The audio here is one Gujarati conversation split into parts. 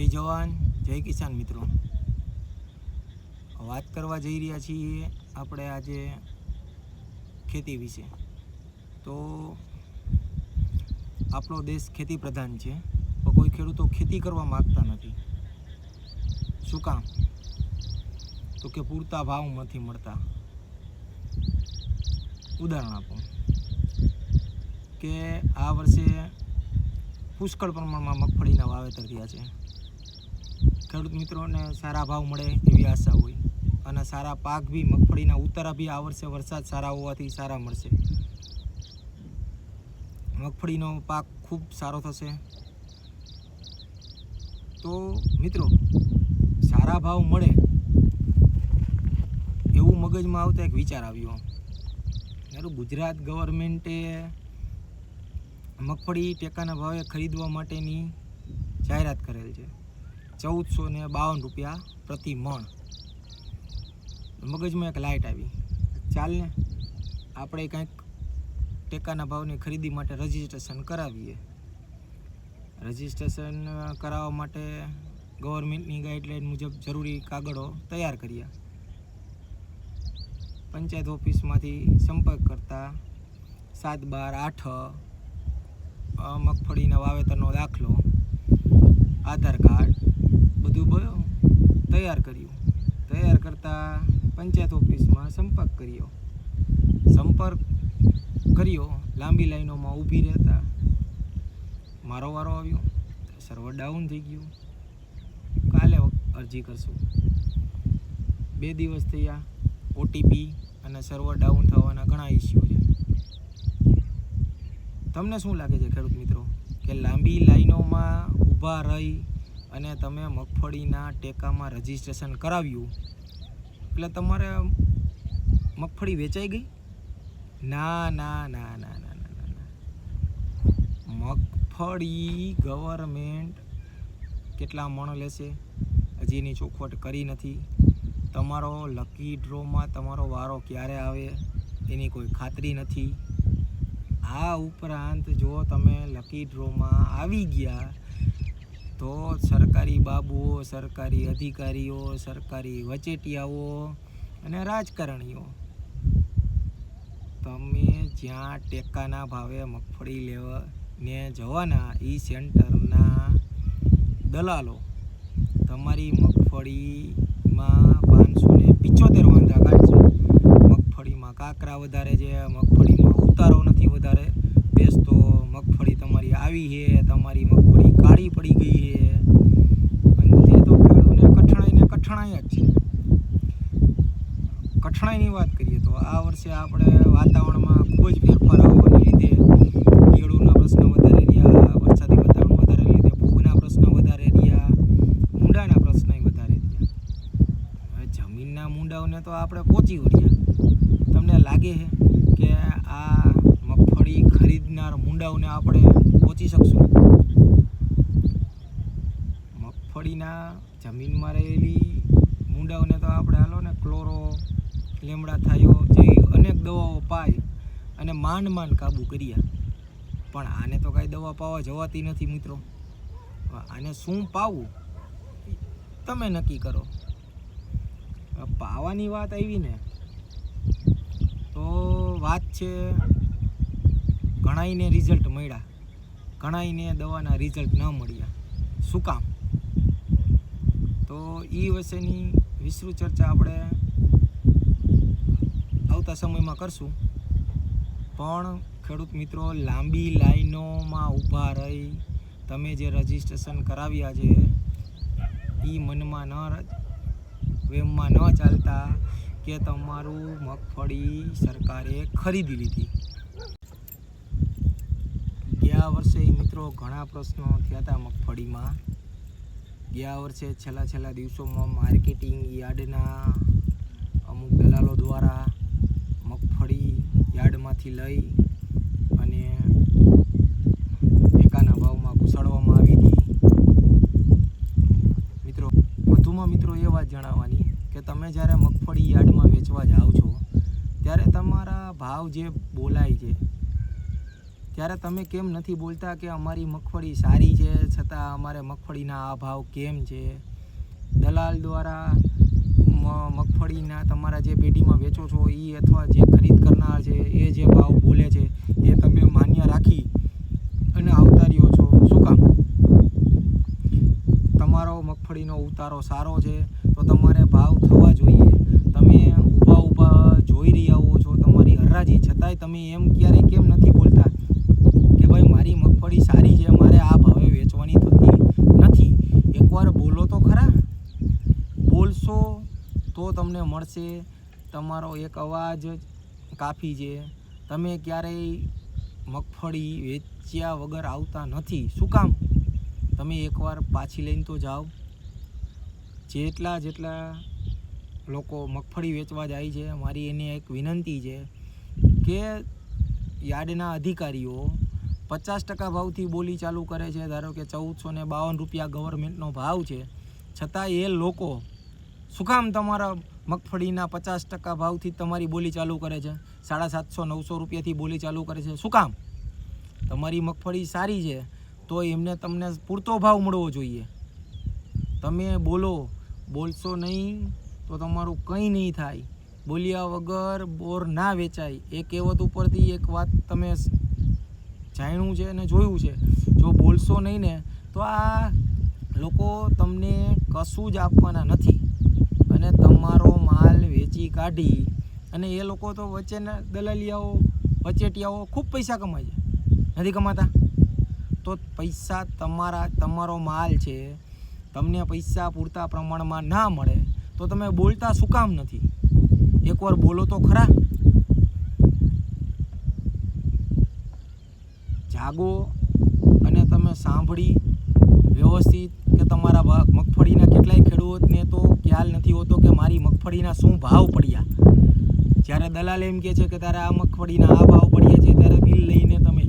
જય જવાન, જય કિસાન મિત્રો. વાત કરવા જઈ રહ્યા છીએ આપણે આજે ખેતી વિશે. તો આપણો દેશ ખેતી પ્રધાન છે, પણ કોઈ ખેડૂતો ખેતી કરવા માગતા નથી. શું કામ? તો કે પૂરતા ભાવ નથી મળતા. ઉદાહરણ આપો. કે આ વર્ષે પુષ્કળ પ્રમાણમાં મગફળીના વાવેતર થયા છે. ખેડૂત મિત્રોને સારા ભાવ મળે એવી આશા હોય. અને સારા પાક બી, મગફળીના ઉતારા બી આ વર્ષે વરસાદ સારા હોવાથી સારા મળશે. મગફળીનો પાક ખૂબ સારો થશે. તો મિત્રો, સારા ભાવ મળે એવું મગજમાં આવતા એક વિચાર આવ્યો. મારું ગુજરાત ગવર્મેન્ટે મગફળી ટેકાના ભાવે ખરીદવા માટેની જાહેરાત કરેલ છે. ચૌદસો ને બાવન રૂપિયા પ્રતિ મણ. મગજમાં એક લાઇટ આવી. ચાલ ને, આપણે કંઈક ટેકાના ભાવની ખરીદી માટે રજીસ્ટ્રેશન કરાવીએ. રજીસ્ટ્રેશન કરાવવા માટે ગવર્મેન્ટની ગાઈડલાઈન મુજબ જરૂરી કાગળો તૈયાર કર્યા પંચાયત ઓફિસમાંથી સંપર્ક કરતા સાત બાર આઠ મગફળીના વાવેતરનો દાખલો, આધાર કાર્ડ બધું તૈયાર કર્યું. તૈયાર કરતા પંચાયત ઓફિસમાં સંપર્ક કર્યો. સંપર્ક કર્યો, લાંબી લાઈનોમાં ઊભી રહેતા. મારો વારો આવ્યો. સર્વર ડાઉન થઈ ગયું. કાલે અરજી કરશું. બે દિવસ થયા ઓટીપી અને સર્વર ડાઉન થવાના ઘણા ઇસ્યુ છે. તમને શું લાગે છે ખેડૂત મિત્રો? કે લાંબી લાઈનોમાં ઊભા રહી અને તમે મગફળીના ટેકામાં રજીસ્ટ્રેશન કરાવ્યું, એટલે તમારે મગફળી વેચાઈ ગઈ? ના ના ના ના ના ના ના મગફળી ગવર્મેન્ટ કેટલા મણ લેશે? હજી એની ચોખવટ કરી નથી. તમારો લકી ડ્રોમાં તમારો વારો ક્યારે આવે એની કોઈ ખાતરી નથી. આ ઉપરાંત જો તમે લકી ડ્રોમાં આવી ગયા તો સરકારી બાબુઓ, સરકારી અધિકારીઓ, સરકારી વચેટિયાઓ અને રાજકારણીઓ, તમે જ્યાં ટેકાના ભાવે મગફળી લેવા ને જવાના એ સેન્ટરના દલાલો, તમારી મગફળીમાં પાંચસો ને પિચોતેર વાંધા કાઢશે. મગફળીમાં કાંકરા વધારે છે, મગફળીમાં ઉતારો નથી વધારે. બેસતો મગફળી તમારી આવી છે, તમારી મગફળી કાળી પડી ગઈ છે. અને તો ખેડૂતને કઠણાઈ ને કઠણાઈ જ છે. કઠણાઈની વાત કરીએ તો આ વર્ષે આપણે વાતાવરણમાં ખૂબ જ ફેરફાર આવવાને લીધે કેળુના પ્રશ્ન વધારે રહ્યા, વરસાદી વાતાવરણ વધારે લીધે ભૂગના પ્રશ્ન વધારે રહ્યા મૂંડાના પ્રશ્ન વધારે રહ્યા. હવે જમીનના મૂંડાઓને તો આપણે પહોંચી વળ્યા. તમને લાગે છે કે આ મગફળી ખરીદનાર મૂંડાઓને આપણે પહોંચી શકશું? મગફળીના જમીનમાં રહેલી મૂંડાઓને તો આપણે હાલો ને ક્લોરો, લીમડા થાયો જેવી અનેક દવાઓ પાય અને માંડ માંડ કાબૂ કર્યા. પણ આને તો કાંઈ દવા પાવા જવાતી નથી મિત્રો. આને શું પાવું? તમે નક્કી કરો. પાવાની વાત આવી ને, તો વાત છે ઘણાઈને રિઝલ્ટ મળ્યા. ઘણાઈને દવાના રિઝલ્ટ ન મળ્યા. શું કામ? તો એ વિશેની વિસ્તૃત ચર્ચા આપણે આવતા સમયમાં કરશું. પણ ખેડૂત મિત્રો, લાંબી લાઈનોમાં ઊભા રહી તમે જે રજીસ્ટ્રેશન કરાવ્યા છે એ મનમાં ન વેમમાં ન ચાલતા કે તમારું મગફળી સરકારે ખરીદી લીધી. ગયા વર્ષે મિત્રો ઘણા પ્રશ્નો થયા હતા મગફળીમાં. ગયા વર્ષે છેલ્લા છેલ્લા દિવસોમાં માર્કેટિંગ યાર્ડના અમુક દલાલો દ્વારા મગફળી યાર્ડમાંથી લઈ અને ટેકાના ભાવમાં ઘૂસાડવામાં આવી હતી. મિત્રો, વધુમાં મિત્રો એ વાત જણાવવાની કે તમે જ્યારે મગફળી યાર્ડમાં વેચવા જાઓ છો, ત્યારે તમારા ભાવ જે બોલાય છે ત્યારે તમે કેમ નથી બોલતા કે અમારી મગફળી સારી છે, છતાં અમારે મગફળીના આ ભાવ કેમ છે? દલાલ દ્વારા મગફળીના તમારા જે પેઢીમાં વેચો છો એ અથવા જે ખરીદ કરનાર છે, એ જે ભાવ બોલે છે, એ તમે માન્ય રાખી અને આવતા છો. શું કામ? તમારો મગફળીનો ઉતારો સારો છે, તો તમારે ભાવ થવા જોઈએ. તમે ઊભા ઊભા જોઈ રહ્યા હો છો, તમારી હરાજી. છતાંય તમે એમ ક્યારેય કેમ નથી બોલતા કે ભાઈ મારી મગફળી સારી છે મારે આ ભાવે વેચવાની થતી નથી એકવાર બોલો તો ખરા બોલશો તો તમને મળશે, તમારો એક અવાજ કાફી છે. તમે ક્યારેય મગફળી વેચ્યા વગર આવતા નથી. શું કામ? તમે એકવાર પાછી લઈને તો જાઓ. જેટલા જેટલા લોકો મગફળી વેચવા જાય છે, મારી એની એક વિનંતી છે કે યાર્ડના અધિકારીઓ પચાસ ટકા ભાવથી બોલી ચાલુ કરે છે. ધારો કે ચૌદસો ને બાવન રૂપિયા ગવર્મેન્ટનો ભાવ છે. છતાં એ લોકો શું કામ તમારા મગફળીના પચાસ ટકા ભાવથી તમારી બોલી ચાલુ કરે છે? સાડા સાતસો, નવસો રૂપિયાથી બોલી ચાલુ કરે છે. શું કામ? તમારી મગફળી સારી છે તો એમને તમને પૂરતો ભાવ મળવો જોઈએ. તમે બોલો, બોલશો નહીં તો તમારું કંઈ નહીં થાય. બોલ્યા વગર બોર ના વેચાય. એ કહેવત ઉપરથી એક વાત તમે જાણ્યું છે અને જોયું છે. જો બોલશો નહીં ને તો આ લોકો તમને કશું જ આપવાના નથી. માલ વેચી કાઢી અને એ લોકો તો વચ્ચેના દલાલિયાઓ, વચેટિયાઓ ખૂબ પૈસા કમાય છે. નથી કમાતા? તો પૈસા તમારા, તમારો માલ છે, તમને પૈસા પૂરતા પ્રમાણમાં ના મળે, તો તમે બોલતા શું કામ નથી? એકવાર બોલો તો ખરા. જાગો અને તમે સાંભળી, વ્યવસ્થિત કે તમારા ભાગ મગફળીના કેટલાય ખેડૂતને તો ખ્યાલ નથી હોતો કે મારી મગફળીના શું ભાવ પડ્યા. જ્યારે દલાલ એમ કહે છે કે તારે આ મગફળીના આ ભાવ પડ્યા છે, ત્યારે બિલ લઈને તમે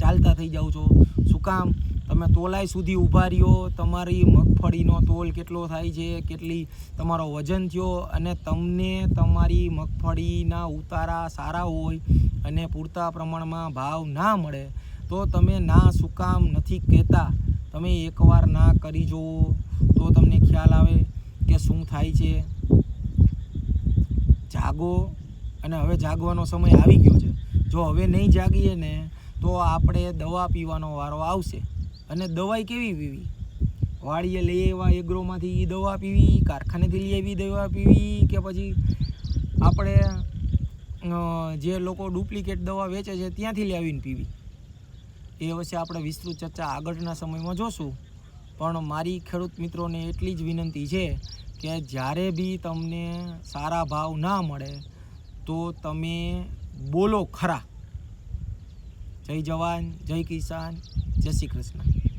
ચાલતા થઈ જાઓ છો. શું કામ? તમે તોલાઈ સુધી ઊભા રહ્યો, તમારી મગફળીનો તોલ કેટલો થાય છે, કેટલી તમારો વજન થયો, અને તમને તમારી મગફળીના ઉતારા સારા હોય અને પૂરતા પ્રમાણમાં ભાવ ના મળે, તો તમે ના શું કામ નથી કહેતા. તમે એકવાર ના કરી જુઓ, તો તમને ખ્યાલ આવે કે શું થાય છે. જાગો અને હવે જાગવાનો સમય આવી ગયો છે. જો હવે નહીં જાગીએ ને, તો આપણે દવા પીવાનો વારો આવશે. અને દવાઈ કેવી પીવી? વાડીએ લઈ આવ્યા એગ્રોમાંથી એ દવા પીવી, કારખાનેથી લઈ આવી દવા પીવી કે પછી આપણે જે લોકો ડુપ્લિકેટ દવા વેચે છે ત્યાંથી લઈ આવીને પીવી? એ વિશે આપણે વિસ્તૃત ચર્ચા આગળના સમયમાં જોશું. પણ મારી ખેડૂત મિત્રોને એટલી જ વિનંતી છે કે જ્યારે બી તમને સારા ભાવ ના મળે, તો તમે બોલો ખરા. જય જવાન, જય કિસાન, જય શ્રી કૃષ્ણ.